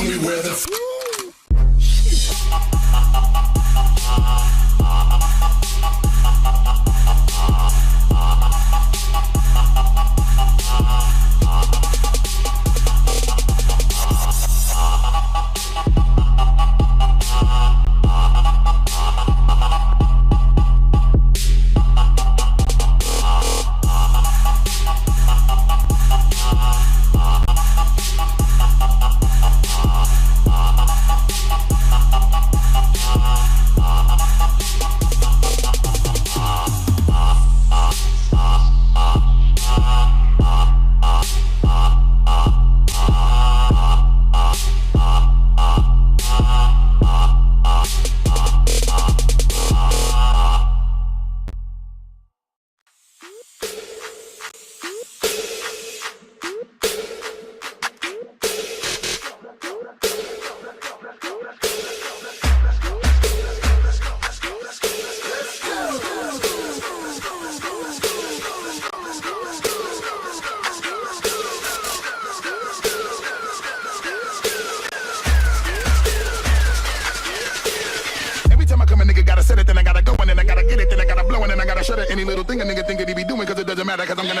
tell me where the. Nigga gotta set it, then I gotta go, and then I gotta get it, then I gotta blow, and then I gotta shut it. Any little thing a nigga think that he be doing, cause it doesn't matter, cause I'm gonna.